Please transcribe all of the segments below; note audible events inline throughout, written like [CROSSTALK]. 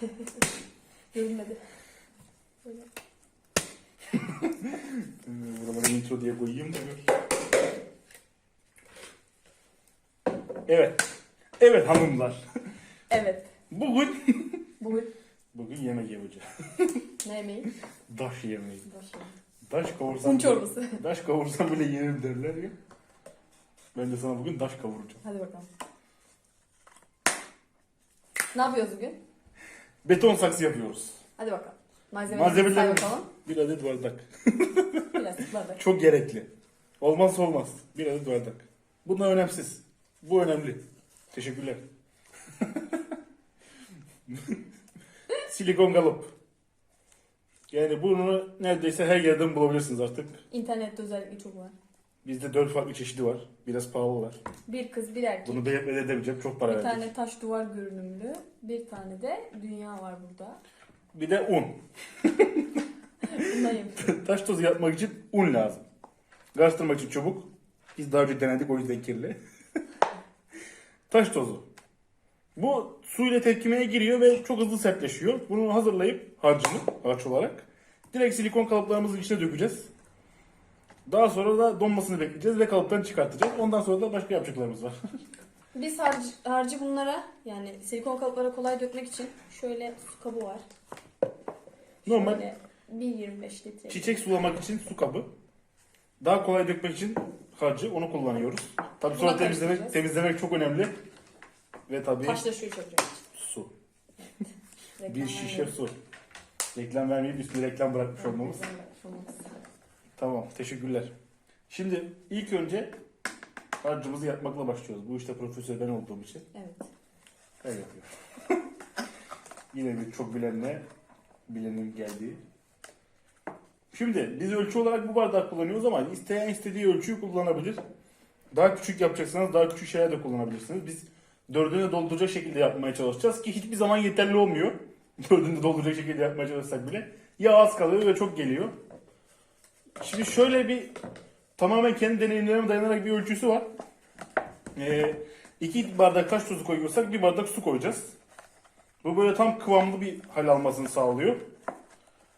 [LAUGHS] Görünmedi. Böyle. [LAUGHS] Buralara intro diye koyayım da. Evet. Evet hanımlar. Evet. Bugün [LAUGHS] Bugün bugün yemek yapacağız. ne yemeği? Daş yemeği. Başlayalım. Daş kavursam Un çorbası. Daş kavursam bile yerim derler ya. Ben de sana bugün daş kavuracağım. Hadi bakalım. Ne yapıyoruz bugün? Beton saksı yapıyoruz. Hadi bakalım. Malzemeleri say Malzemelerimiz bakalım. bir adet bardak. [LAUGHS] Plastik bardak. Çok gerekli. Olmazsa olmaz. Bir adet bardak. Bunlar önemsiz. Bu önemli. Teşekkürler. [LAUGHS] Silikon kalıp. Yani bunu neredeyse her yerden bulabilirsiniz artık. İnternette özellikle çok var. Bizde dört farklı çeşidi var. Biraz pahalılar. Bir kız bir erkek. Bunu beğenmeden edemeyeceğim. Çok para bir verdik. tane taş duvar görünümlü. Bir tane de dünya var burada. Bir de un. Bundan yapıyorum. [LAUGHS] Taş tozu yapmak için un lazım. Karıştırmak için çubuk. Biz daha önce denedik o yüzden kirli. [LAUGHS] Taş tozu. Bu suyla tepkimeye giriyor ve çok hızlı sertleşiyor. Bunu hazırlayıp harcını harç olarak direkt silikon kalıplarımızın içine dökeceğiz. Daha sonra da donmasını bekleyeceğiz ve kalıptan çıkartacağız. Ondan sonra da başka yapacaklarımız var. [LAUGHS] Biz harcı, harcı bunlara yani silikon kalıplara kolay dökmek için şöyle su kabı var. Normal Şöyle 1.25 litre. çiçek sulamak için su kabı. Daha kolay dökmek için harcı onu kullanıyoruz. Tabii sonra Buna temizlemek, karıştıracağız. temizlemek çok önemli. Ve tabii Taşlaşıyor çabucak. su. Reklam Bir şişe su. Reklam vermeyip üstüne reklam bırakmış olmamız. Reklam vermiş olmamız. Tamam, teşekkürler. Şimdi ilk önce harcımızı yapmakla başlıyoruz. Bu işte profesör ben olduğum için. Evet. Ben yapıyorum. [LAUGHS] Yine bir çok bilenle bilenin geldiği. Şimdi biz ölçü olarak bu bardak kullanıyoruz ama isteyen istediği ölçüyü kullanabilir. Daha küçük yapacaksanız daha küçük şeyler de kullanabilirsiniz. Biz dördüne dolduracak şekilde yapmaya çalışacağız ki hiçbir zaman yeterli olmuyor. [LAUGHS] Dördünü dolduracak şekilde yapmaya çalışsak bile. Ya az kalıyor ve çok geliyor. Şimdi şöyle bir tamamen kendi deneyimlerime dayanarak bir ölçüsü var. Ee, iki bardak taş tuzu koyuyorsak bir bardak su koyacağız. Bu böyle tam kıvamlı bir hal almasını sağlıyor.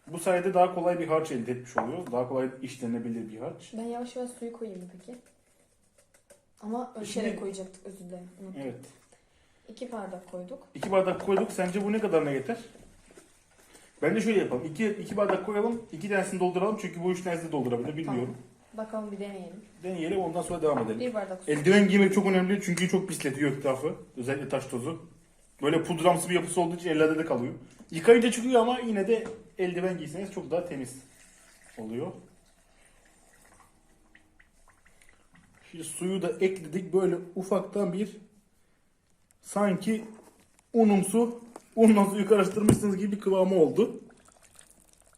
Bu sayede daha kolay bir harç elde etmiş oluyoruz. Daha kolay işlenebilir bir harç. Ben yavaş yavaş suyu koyayım mı peki? Ama ölçerek Şimdi- koyacaktık özür dilerim. Unuttum. Evet. İki bardak koyduk. İki bardak koyduk. Sence bu ne kadarına yeter? Bence şöyle yapalım. İki, iki bardak koyalım. iki tanesini dolduralım. Çünkü bu üç tanesini doldurabilir. Bilmiyorum. Bakalım bir deneyelim. Deneyelim ondan sonra devam edelim. Bir bardak su. Eldiven giymek çok önemli çünkü çok pisletiyor etrafı. Özellikle taş tozu. Böyle pudramsı bir yapısı olduğu için ellerde de kalıyor. Yıkayınca çıkıyor ama yine de eldiven giyseniz çok daha temiz oluyor. Şimdi suyu da ekledik. Böyle ufaktan bir sanki unumsu unla suyu karıştırmışsınız gibi bir kıvamı oldu.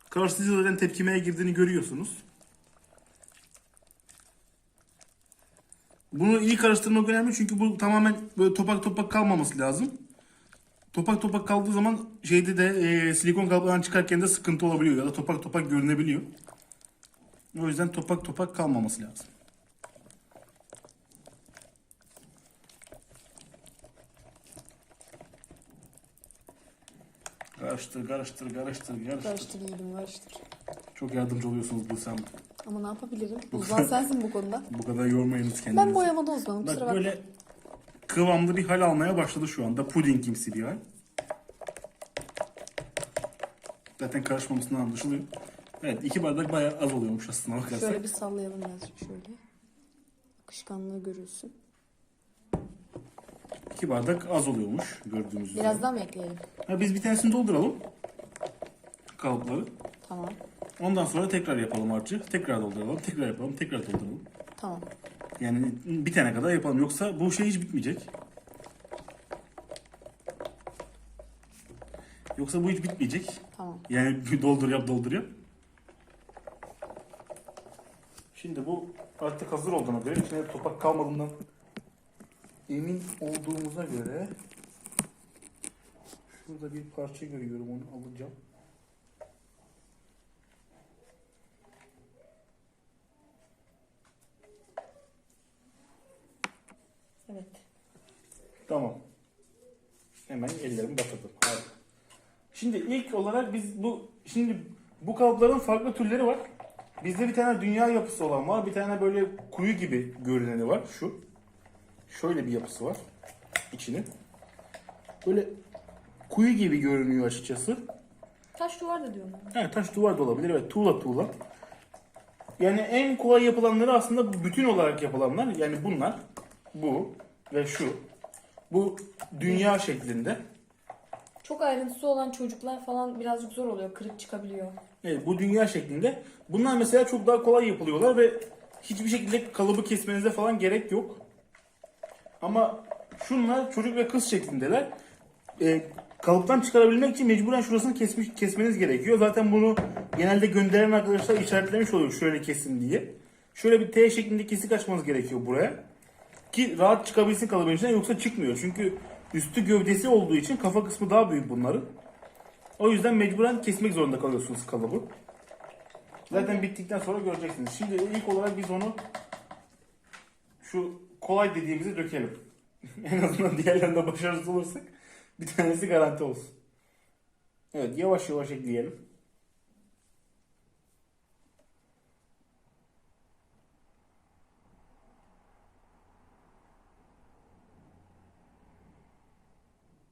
Karıştırıcı zaten tepkimeye girdiğini görüyorsunuz. Bunu iyi karıştırmak önemli çünkü bu tamamen böyle topak topak kalmaması lazım. Topak topak kaldığı zaman şeyde de e, silikon kalıplardan çıkarken de sıkıntı olabiliyor ya da topak topak görünebiliyor. O yüzden topak topak kalmaması lazım. Karıştır, karıştır, karıştır, karıştır. Karıştır yiğidim karıştır. Çok yardımcı oluyorsunuz Buse'm. Ama ne yapabilirim? Uzman sensin bu konuda. bu kadar yormayınız kendinizi. Ben boyamada uzmanım kusura Bak böyle kıvamlı bir hal almaya başladı şu anda. Pudingimsi bir hal. Zaten karışmamasından anlaşılıyor. Evet iki bardak bayağı az oluyormuş aslında bakarsak. Şöyle bir sallayalım birazcık şöyle. Akışkanlığı görülsün. 2 bardak az oluyormuş gördüğünüz üzere. Biraz daha mı ekleyelim? Ha, biz bir tanesini dolduralım. Kalıpları. Tamam. Ondan sonra tekrar yapalım harcı. Tekrar dolduralım, tekrar yapalım, tekrar dolduralım. Tamam. Yani bir tane kadar yapalım. Yoksa bu şey hiç bitmeyecek. Yoksa bu hiç bitmeyecek. Tamam. Yani [LAUGHS] doldur yap doldur yap. Şimdi bu artık hazır olduğuna göre içine topak kalmadığından emin olduğumuza göre şurada bir parça görüyorum onu alacağım. Evet. Tamam. Hemen ellerimi batırdım. Harika. Şimdi ilk olarak biz bu şimdi bu kalıpların farklı türleri var. Bizde bir tane dünya yapısı olan var. Bir tane böyle kuyu gibi görüneni var. Şu. Şöyle bir yapısı var. içinin. Böyle kuyu gibi görünüyor açıkçası. Taş duvar da diyorum. Evet taş duvar da olabilir. Evet tuğla tuğla. Yani en kolay yapılanları aslında bütün olarak yapılanlar. Yani bunlar. Bu ve şu. Bu dünya şeklinde. Çok ayrıntısı olan çocuklar falan birazcık zor oluyor. Kırık çıkabiliyor. Evet bu dünya şeklinde. Bunlar mesela çok daha kolay yapılıyorlar ve hiçbir şekilde kalıbı kesmenize falan gerek yok. Ama şunlar çocuk ve kız şeklindeler. Ee, kalıptan çıkarabilmek için mecburen şurasını kesmiş, kesmeniz gerekiyor. Zaten bunu genelde gönderen arkadaşlar işaretlemiş oluyor şöyle kesin diye. Şöyle bir T şeklinde kesik açmanız gerekiyor buraya. Ki rahat çıkabilsin kalıbın içinden yoksa çıkmıyor. Çünkü üstü gövdesi olduğu için kafa kısmı daha büyük bunların. O yüzden mecburen kesmek zorunda kalıyorsunuz kalıbı. Zaten bittikten sonra göreceksiniz. Şimdi ilk olarak biz onu şu kolay dediğimizi dökelim. [LAUGHS] en azından diğerlerinde başarısız olursak bir tanesi garanti olsun. Evet yavaş yavaş ekleyelim.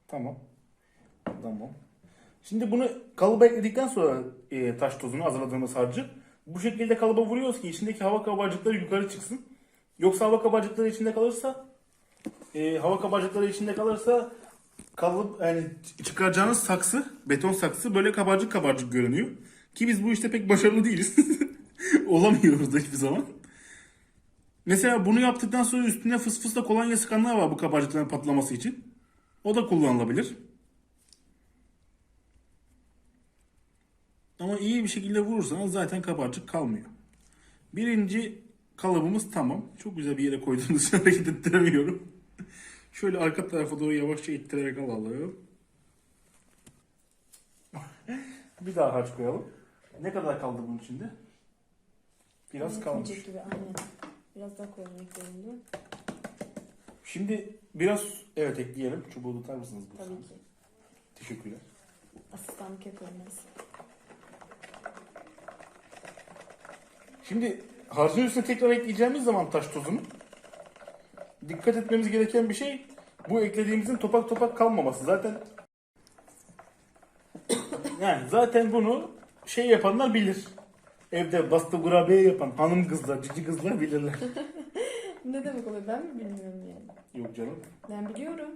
Tamam. Tamam. Şimdi bunu kalıba ekledikten sonra e, taş tozunu hazırladığımız harcı bu şekilde kalıba vuruyoruz ki içindeki hava kabarcıkları yukarı çıksın. Yoksa hava kabarcıkları içinde kalırsa e, hava kabarcıkları içinde kalırsa kalıp yani çıkaracağınız saksı, beton saksı böyle kabarcık kabarcık görünüyor. Ki biz bu işte pek başarılı değiliz. [LAUGHS] Olamıyoruz da hiçbir zaman. Mesela bunu yaptıktan sonra üstüne fıs fısla kolonya sıkanlar var bu kabarcıkların patlaması için. O da kullanılabilir. Ama iyi bir şekilde vurursanız zaten kabarcık kalmıyor. Birinci kalıbımız tamam. Çok güzel bir yere koyduğunuz için [LAUGHS] hareket ettiremiyorum. Şöyle arka tarafa doğru yavaşça ittirerek alalım. bir daha harç koyalım. Ne kadar kaldı bunun içinde? Biraz kalmış. Yetmeyecek gibi aynen. Biraz daha koyalım ekleyelim. Şimdi biraz evet ekleyelim. Çubuğu tutar mısınız? bu Tabii ki. Teşekkürler. Asistanlık yapıyorum ben size. Şimdi harcın üstüne tekrar ekleyeceğimiz zaman taş tozunu dikkat etmemiz gereken bir şey bu eklediğimizin topak topak kalmaması. Zaten [COUGHS] yani zaten bunu şey yapanlar bilir. Evde bastı kurabiye yapan hanım kızlar, cici kızlar bilirler. [LAUGHS] [LAUGHS] Ne demek oluyor ben mi bilmiyorum yani. Yok canım. Ben biliyorum.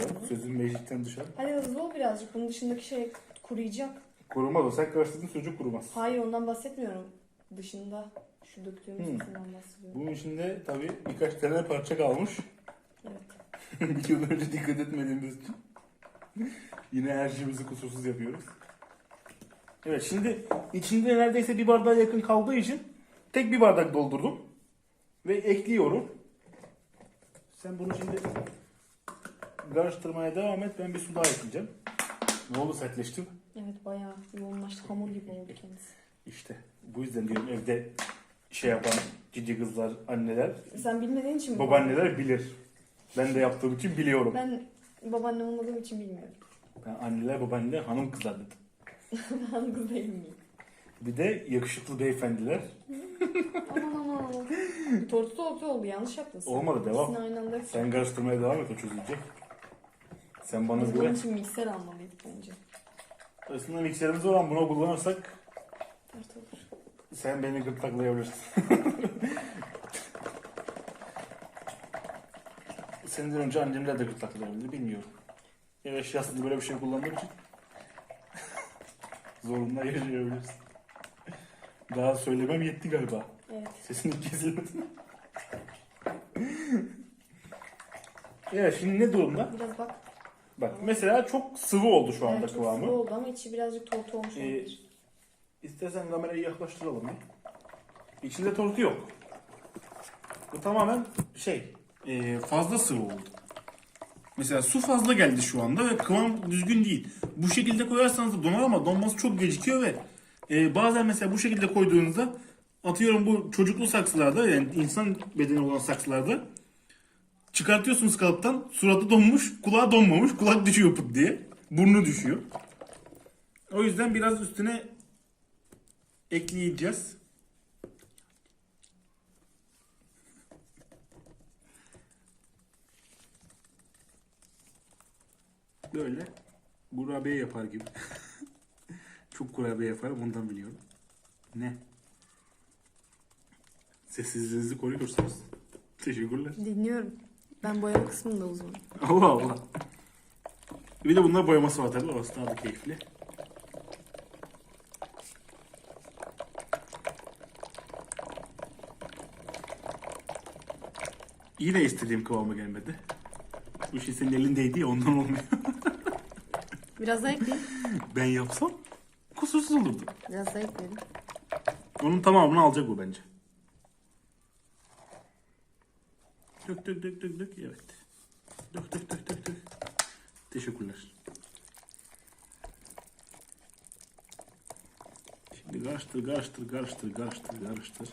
Yok, Sözün meclisten dışarı. Hadi hızlı ol birazcık. Bunun dışındaki şey kuruyacak. Kurumaz o. Sen karıştırdığın sözü kurumaz. Hayır ondan bahsetmiyorum. Dışında şu döktüğümüz Hmm. kısımdan bahsediyorum. Bunun içinde tabii birkaç tane parça kalmış. Evet. [LAUGHS] Videoda önce dikkat etmediğimiz için. Yine her şeyimizi kusursuz yapıyoruz. Evet şimdi içinde neredeyse bir bardağa yakın kaldığı için tek bir bardak doldurdum. Ve ekliyorum. Sen bunu şimdi karıştırmaya devam et. Ben bir su daha ekleyeceğim. Ne oldu sertleşti mi? Evet bayağı yoğunlaştı. Hamur gibi oldu kendisi. İşte bu yüzden diyorum evde şey yapan cici kızlar, anneler, Sen bilmediğin için mi? babaanneler bilir. Ben de yaptığım için biliyorum. Ben babaannem olmadığım için bilmiyorum. Ben anneler, babaanneler, hanım kızlar dedim. [LAUGHS] Ben kız değil miyim? Bir de yakışıklı beyefendiler. Aman aman. Tortu tortu oldu. Yanlış yaptın sen. Olmadı, devam. İkisini aynı anda Sen karıştırmaya devam et o çözülecek. Sen bana Biz bunun için mikser almalıydık bence. aslında mikserimiz olan bunu kullanırsak Tart olur. Sen beni gırtlaklayabilirsin. [LAUGHS] Senden önce annemler de gırtlaklayabilir bilmiyorum. Ev eşyasında böyle bir şey kullandığım için [LAUGHS] zorunda yaşayabilirsin. Daha söylemem yetti galiba. Evet. Sesini kesilmedi. [LAUGHS] evet şimdi ne durumda? Biraz bak. Bak mesela çok sıvı oldu şu anda Evet, çok kıvamı. sıvı oldu ama içi birazcık tortu olmuş Ee, olabilir. İstersen kamerayı yaklaştıralım ya. İçinde tortu yok. Bu tamamen şey e, fazla sıvı oldu. Mesela su fazla geldi şu anda ve kıvam düzgün değil. Bu şekilde koyarsanız da donar ama donması çok gecikiyor ve e, bazen mesela bu şekilde koyduğunuzda atıyorum bu çocuklu saksılarda yani insan bedeni olan saksılarda çıkartıyorsunuz kalıptan suratı donmuş, kulağı donmamış, kulak düşüyor pıt diye. Burnu düşüyor. O yüzden biraz üstüne ekleyeceğiz. Böyle kurabiye yapar gibi. [LAUGHS] Çok kurabiye yaparım ondan biliyorum. Ne? Sessizliğinizi koruyorsunuz. Teşekkürler. Dinliyorum. Ben boyama kısmında uzmanım. Allah Allah. Bir de bunlar boyaması var tabii. Orası daha da keyifli. Yine istediğim kıvama gelmedi. Bu şey senin elindeydi ya ondan olmuyor. [LAUGHS] Biraz daha ekleyin. Ben yapsam kusursuz olurdu. Biraz daha ekleyelim. Onun tamamını alacak bu bence. Dök dök dök dök dök. Evet. Dök dök dök dök dök. Teşekkürler. Şimdi karıştır karıştır karıştır karıştır karıştır.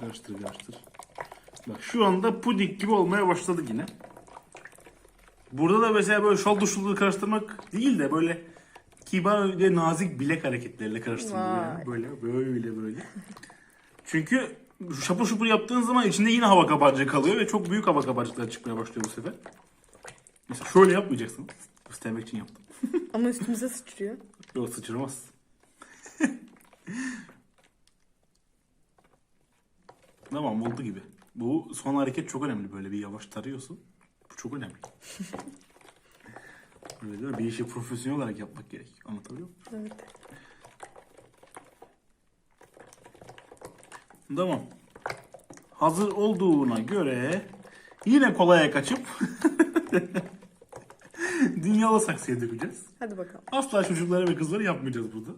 Karıştır karıştır. Bak şu anda puding gibi olmaya başladı yine. Burada da mesela böyle şaldır şuldur karıştırmak değil de böyle kibar ve nazik bilek hareketleriyle karıştırılıyor. Yani. Böyle böyle böyle. Çünkü şapur şupur yaptığın zaman içinde yine hava kabarcığı kalıyor ve çok büyük hava kabarcıkları çıkmaya başlıyor bu sefer. Mesela şöyle yapmayacaksın. İstemek için yaptım. [LAUGHS] Ama üstümüze sıçrıyor. Yok sıçramaz. [LAUGHS] tamam oldu gibi. Bu son hareket çok önemli böyle bir yavaş tarıyorsun. Bu çok önemli. [LAUGHS] Böyle değil mi? Bir işi profesyonel olarak yapmak gerek. Anlatabiliyor muyum? Evet. Tamam. Hazır olduğuna göre yine kolaya kaçıp [LAUGHS] dünyalı saksıya dökeceğiz. Hadi bakalım. Asla çocuklara ve kızları yapmayacağız burada.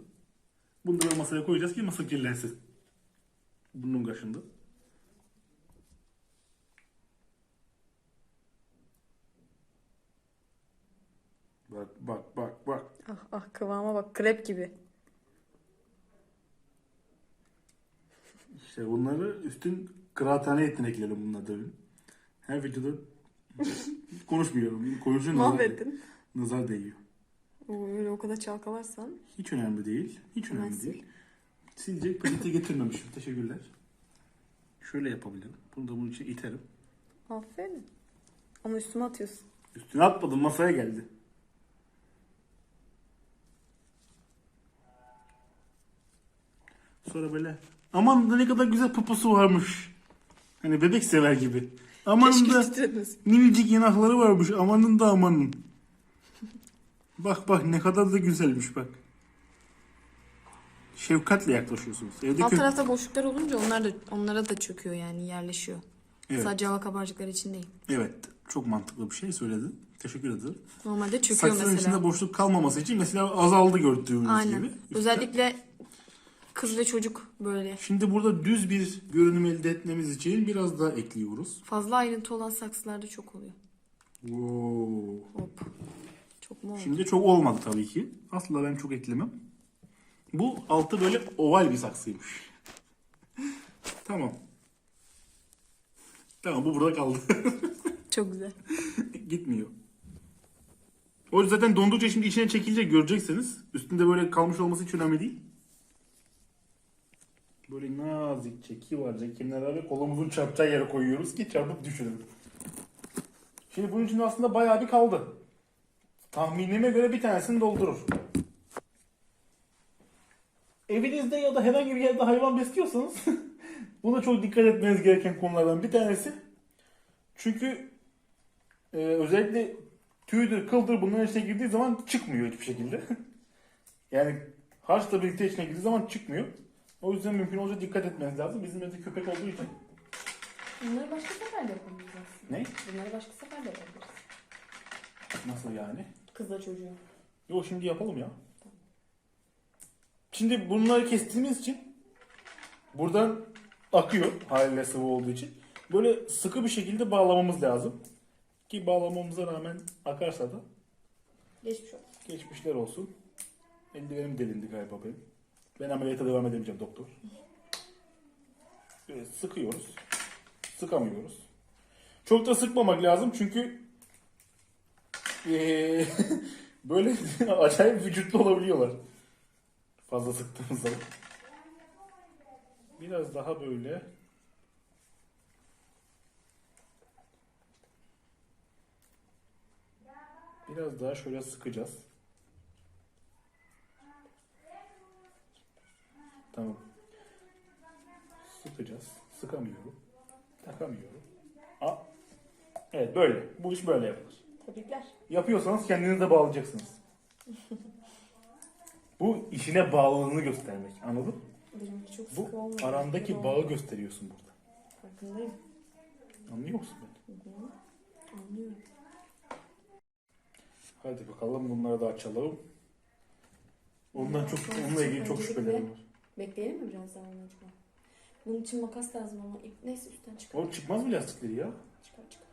Bunları masaya koyacağız ki masa kirlensin. Bunun kaşında. Bak bak bak bak. Ah ah kıvama bak. Krep gibi. İşte bunları üstün kıraathane ettin ekleyelim bunlar tabii. Her videoda konuşmuyorum. Konuşunca nazar, Mahvettin. nazar değiyor. Oo, öyle o kadar çalkalarsan. Hiç önemli değil. Hiç önemli Nasıl? değil. Silecek peçete getirmemişim. Teşekkürler. Şöyle yapabilirim. Bunu da bunun için iterim. Aferin. Ama üstüme atıyorsun. Üstüne atmadım masaya geldi. Sonra böyle aman da ne kadar güzel poposu varmış. Hani bebek sever gibi. Aman Keşke da minicik yanakları varmış. Amanın da amanın. [LAUGHS] Bak bak ne kadar da güzelmiş bak. Şefkatle yaklaşıyorsunuz. Evde Alt kö- tarafta boşluklar olunca onlar da onlara da çöküyor yani yerleşiyor. Evet. Sadece hava kabarcıkları için değil. Evet. Çok mantıklı bir şey söyledin. Teşekkür ederim. Normalde çöküyor Saksının mesela. içinde boşluk kalmaması için mesela azaldı gördüğünüz Aynen. gibi. Üstten. Özellikle kız ve çocuk böyle Şimdi burada düz bir görünüm elde etmemiz için biraz daha ekliyoruz. fazla ayrıntı olan saksılarda çok oluyor. Wow. Hop. Çok mu oldu? Şimdi çok olmadı tabii ki. Asla ben çok eklemem. Bu altı böyle oval bir saksıymış. [LAUGHS] tamam. Tamam bu burada kaldı. [LAUGHS] Çok güzel. Gitmiyor. O zaten dondukça şimdi içine çekilecek göreceksiniz. Üstünde böyle kalmış olması hiç önemli değil. Böyle nazikçe kibarca kenara ve kolumuzun çarpacağı yere koyuyoruz ki çarpıp düşürün. Şimdi bunun için aslında bayağı bir kaldı. Tahminime göre bir tanesini doldurur. Evinizde ya da herhangi bir yerde hayvan besliyorsanız [LAUGHS] buna çok dikkat etmeniz gereken konulardan bir tanesi. Çünkü ee, özellikle tüydür, kıldır bunların içine girdiği zaman çıkmıyor hiçbir şekilde. [LAUGHS] yani harçla birlikte içine girdiği zaman çıkmıyor. O yüzden mümkün olunca dikkat etmeniz lazım. Bizim evde köpek olduğu için. Bunları başka sefer de yapabiliriz aslında. Ne? Bunları başka sefer de yapabiliriz. Nasıl yani? Kızla çocuğu. Yok şimdi yapalım ya. Şimdi bunları kestiğimiz için buradan akıyor haliyle sıvı olduğu için. Böyle sıkı bir şekilde bağlamamız lazım. Ki bağlamamıza rağmen akarsa da Geçmiş olsun. Geçmişler olsun. Eldivenim delindi galiba benim. Ben ameliyata devam edemeyeceğim doktor. Evet, sıkıyoruz. Sıkamıyoruz. Çok da sıkmamak lazım çünkü eee, [LAUGHS] Böyle [LAUGHS] acayip vücutlu olabiliyorlar. Fazla sıktığımız zaman. Biraz daha böyle. Biraz daha şöyle sıkacağız. Tamam. Sıkacağız. Sıkamıyorum. Takamıyorum. Aa. Evet böyle. Bu iş böyle yapılır. Tebrikler. Yapıyorsanız kendiniz de bağlayacaksınız. Bu işine bağlılığını göstermek. Anladın? Benimki çok sıkı Bu olmadı. arandaki bağı gösteriyorsun burada. Farkındayım. Anlıyor musun beni? Anlıyorum. Hadi bakalım bunları da açalım. Ondan çok, onunla ilgili çok şüphelerim var. Bekleyelim mi biraz daha onu acaba? Bunun için makas lazım ama ip neyse üstten çıkar. O çıkmaz mı lastikleri ya? Çıkar çıkar.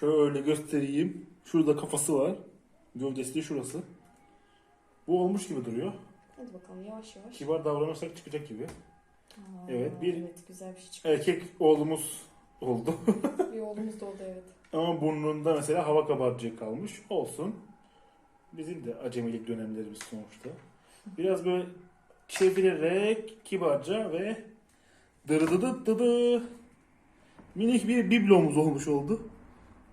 Şöyle göstereyim. Şurada kafası var. Gövdesi de şurası. Bu olmuş gibi duruyor. Hadi bakalım yavaş yavaş. Kibar davranırsak çıkacak gibi. Aa, Evet, bir- Evet güzel bir şey çıktı. Erkek oğlumuz oldu. [LAUGHS] bir oğlumuz da oldu evet. Ama burnunda mesela hava kabarcığı kalmış. Olsun. Bizim de acemilik dönemlerimiz sonuçta. Biraz böyle çevirerek kibarca ve dırıdıdı dıdı minik bir biblomuz olmuş oldu.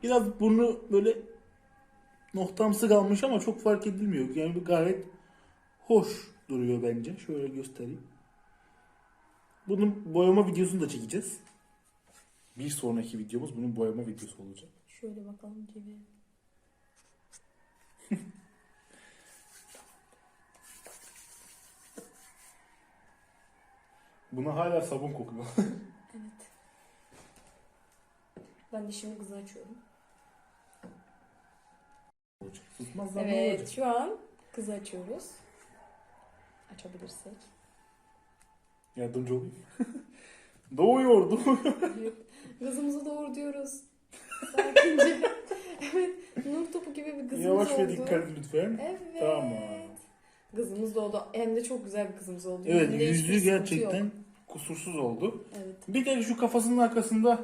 Biraz burnu böyle noktamsı kalmış ama çok fark edilmiyor. Yani gayet hoş duruyor bence. Şöyle göstereyim. Bunun boyama videosunu da çekeceğiz. Bir sonraki videomuz bunun boyama videosu olacak. Şöyle bakalım gibi. [LAUGHS] Buna hala sabun kokuyor. [LAUGHS] Evet. Ben de şimdi kızı açıyorum. Susmazlar ne Evet şu an kızı açıyoruz. Açabilirsek. Yardımcı olayım. [LAUGHS] doğuyor, doğuyor. Kızımızı doğur diyoruz. Sakince. [LAUGHS] evet. Nur topu gibi bir kızımız Yavaş oldu. ve dikkat lütfen. Evet. Tamam. Kızımız doğdu. Hem de çok güzel bir kızımız oldu. Evet, Yüzünde hiçbir yüzü sıkıntı gerçekten yok. Kusursuz oldu. Evet. Bir tek şu kafasının arkasında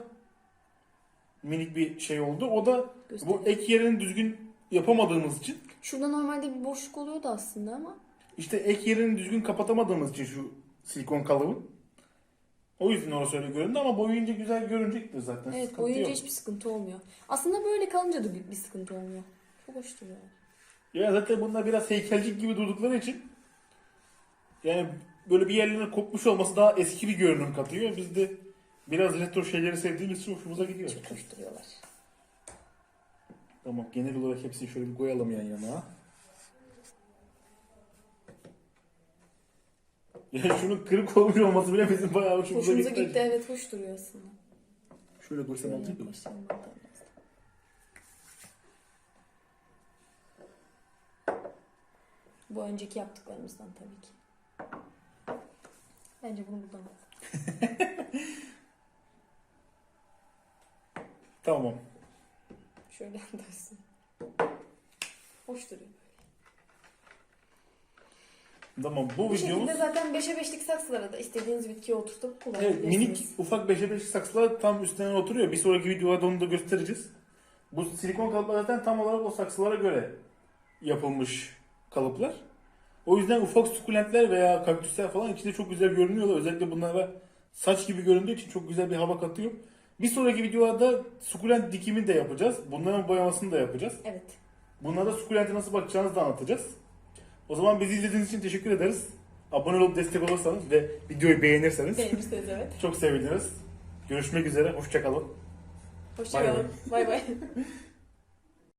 minik bir şey oldu. O da bu göstereyim. ek yerini düzgün yapamadığımız için Şurada normalde bir boşluk oluyordu aslında ama işte ek yerini düzgün kapatamadığımız için şu silikon kalıbın. O yüzden orası öyle göründü ama boyayınca güzel görünecektir zaten. evet Sıkıntı boyunca yok. hiçbir sıkıntı olmuyor. Aslında böyle kalınca da bir, bir sıkıntı olmuyor. Çok hoş duruyor. Ya zaten bunlar biraz heykelcik gibi durdukları için yani böyle bir yerlerine kopmuş olması daha eski bir görünüm katıyor. Biz de biraz retro şeyleri sevdiğimiz için hoşumuza gidiyor. Duruyorlar. Tamam genel olarak hepsini şöyle bir koyalım yan yana. [LAUGHS] Yani şunun kırık olmuş olması bile bizim bayağı hoşumuza, Hoşumuza gitti. gitti evet hoş duruyor aslında. Şöyle koysam olacak mı? Bu önceki yaptıklarımızdan tabii ki. Bence bunu buradan [LAUGHS] al. Tamam. Şöyle dönsün. Hoş duruyor. Tamam bu, Bu videomuz şekilde zaten 5'e 5'lik saksılara da istediğiniz bitkiyi oturtup evet, kullanabilirsiniz. minik ufak 5'e 5 saksılar tam üstüne oturuyor. Bir sonraki videoda onu da göstereceğiz. Bu silikon kalıplar zaten tam olarak o saksılara göre yapılmış kalıplar. O yüzden ufak sukulentler veya kaktüsler falan içinde çok güzel görünüyorlar. Özellikle bunlara saç gibi göründüğü için çok güzel bir hava katıyor. Bir sonraki videolarda sukulent dikimi de yapacağız. Bunların boyamasını da yapacağız. Evet. Bunlara sukulente nasıl bakacağınızı da anlatacağız. O zaman bizi izlediğiniz için teşekkür ederiz. Abone olup destek olursanız ve videoyu beğenirseniz Beğenirseniz evet. [LAUGHS] çok seviniriz. Görüşmek üzere. Hoşçakalın. Hoşçakalın. Bay bay. [LAUGHS]